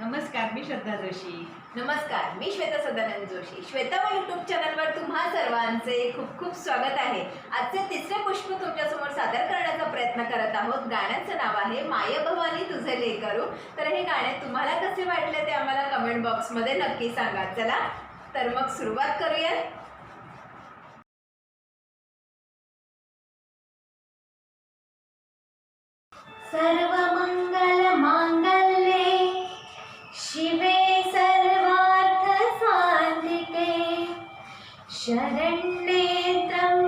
नमस्कार मी श्रद्धा जोशी. नमस्कार मी श्वेता सदानंद जोशी. श्वेता व युट्यूब चॅनलवर तुम्हा सर्वांचे खूप खूप स्वागत आहे. आजचे तिसरे पुष्प तुमच्यासमोर सादर करण्याचा प्रयत्न करत आहोत. गाण्याचं नाव आहे माय भवानी तुझे लेकरू तर हे गाणे तुम्हाला कसे वाटले ते आम्हाला कमेंट बॉक्समध्ये नक्की सांगा. चला तर मग सुरुवात करूया सर्व मंगल शरण्ये तम्।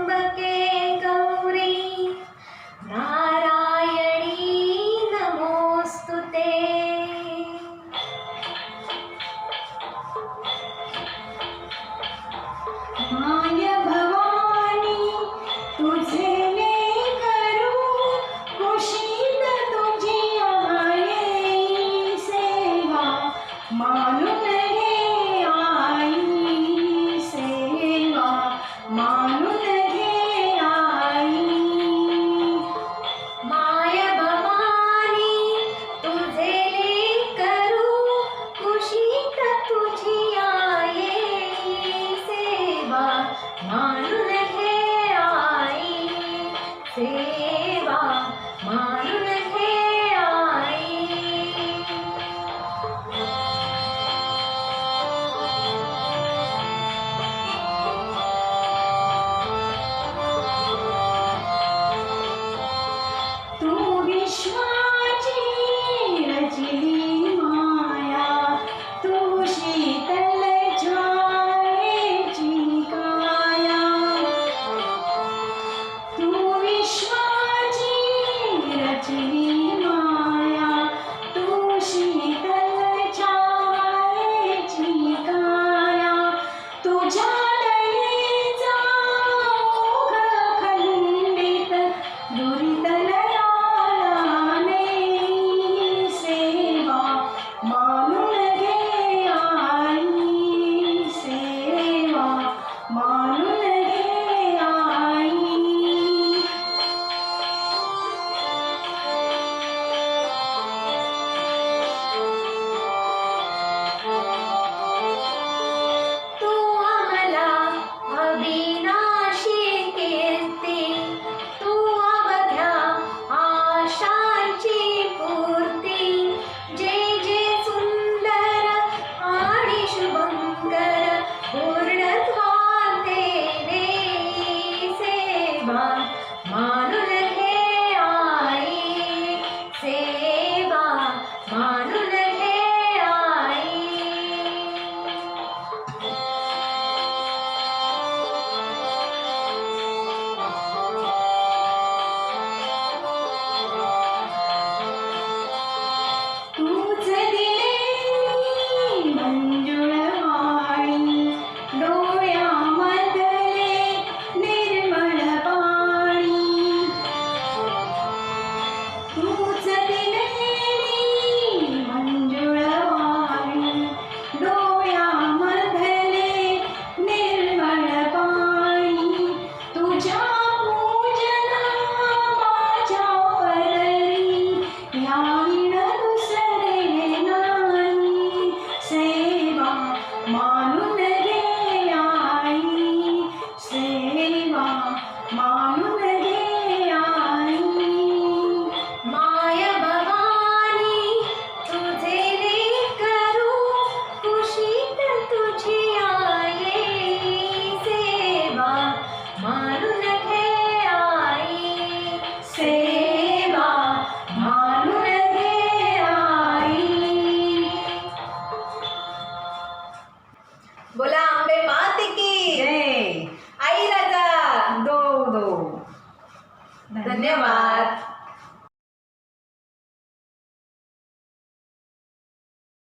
దేవా మారున दो धन्यवाद।